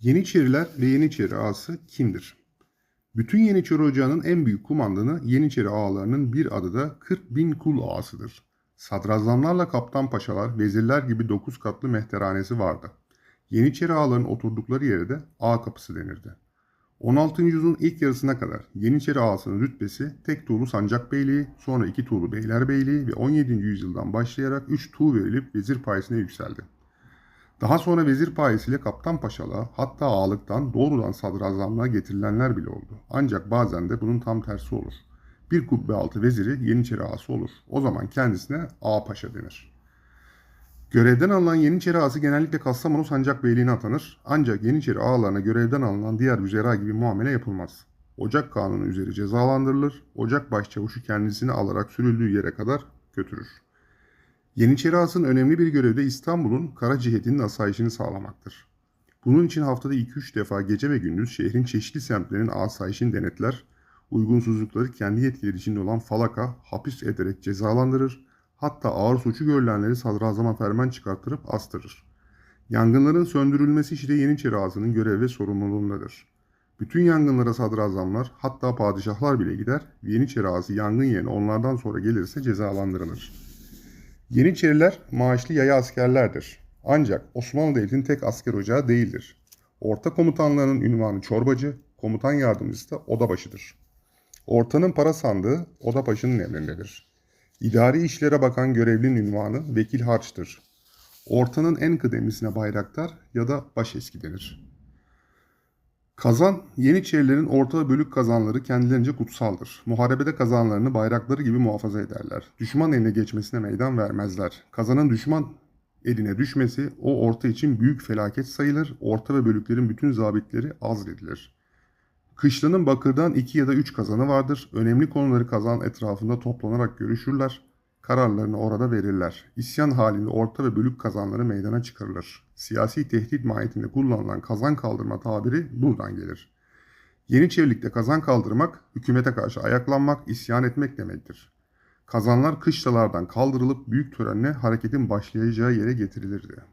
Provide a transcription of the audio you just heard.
Yeniçeriler ve Yeniçeri ağası kimdir? Bütün Yeniçeri Ocağı'nın en büyük kumandanı Yeniçeri ağalarının bir adı da 40 bin kul ağasıdır. Sadrazamlarla kaptan paşalar, vezirler gibi 9 katlı mehteranesi vardı. Yeniçeri ağaların oturdukları yere de ağa kapısı denirdi. 16. yüzyılın ilk yarısına kadar Yeniçeri ağasının rütbesi tek tuğlu sancakbeyliği, sonra iki tuğlu beylerbeyliği ve 17. yüzyıldan başlayarak 3 tuğ verilip vezir payesine yükseldi. Daha sonra vezir payesiyle kaptan paşalığa hatta ağalıktan doğrudan sadrazamlığa getirilenler bile oldu. Ancak bazen de bunun tam tersi olur. Bir kubbe altı veziri Yeniçeri ağası olur. O zaman kendisine ağa paşa denir. Görevden alınan Yeniçeri ağası genellikle Kastamonu Sancakbeyliğine atanır. Ancak Yeniçeri ağalarına görevden alınan diğer vüzera gibi muamele yapılmaz. Ocak kanunu üzeri cezalandırılır. Ocak başçavuşu kendisini alarak sürüldüğü yere kadar götürür. Yeniçeri Ağası'nın önemli bir görevi de İstanbul'un kara cihetinin asayişini sağlamaktır. Bunun için haftada 2-3 defa gece ve gündüz şehrin çeşitli semtlerinin asayişini denetler, uygunsuzlukları kendi yetkileri içinde olan falaka hapis ederek cezalandırır, hatta ağır suçu görülenleri sadrazama ferman çıkarttırıp astırır. Yangınların söndürülmesi işi de Yeniçeri Ağası'nın görev ve sorumluluğundadır. Bütün yangınlara sadrazamlar hatta padişahlar bile gider, Yeniçeri Ağası yangın yerine onlardan sonra gelirse cezalandırılır. Yeniçeriler maaşlı yaya askerlerdir. Ancak Osmanlı Devleti'nin tek asker ocağı değildir. Orta komutanlarının ünvanı çorbacı, komutan yardımcısı da odabaşıdır. Ortanın para sandığı odabaşının emrindedir. İdari işlere bakan görevlinin ünvanı vekil harçtır. Ortanın en kıdemlisine bayraktar ya da başeski denir. Kazan, Yeniçerilerin orta bölük kazanları kendilerince kutsaldır. Muharebede kazanlarını bayrakları gibi muhafaza ederler. Düşman eline geçmesine meydan vermezler. Kazanın düşman eline düşmesi o orta için büyük felaket sayılır. Orta ve bölüklerin bütün zabitleri azledilir. Kışlanın bakırdan iki ya da üç kazanı vardır. Önemli konuları kazan etrafında toplanarak görüşürler. Kararlarını orada verirler. İsyan halinde orta ve bölük kazanları meydana çıkarılır. Siyasi tehdit mahiyetinde kullanılan kazan kaldırma tabiri buradan gelir. Yeniçerilikte kazan kaldırmak, hükümete karşı ayaklanmak, isyan etmek demektir. Kazanlar kışlalardan kaldırılıp büyük törenle hareketin başlayacağı yere getirilirdi.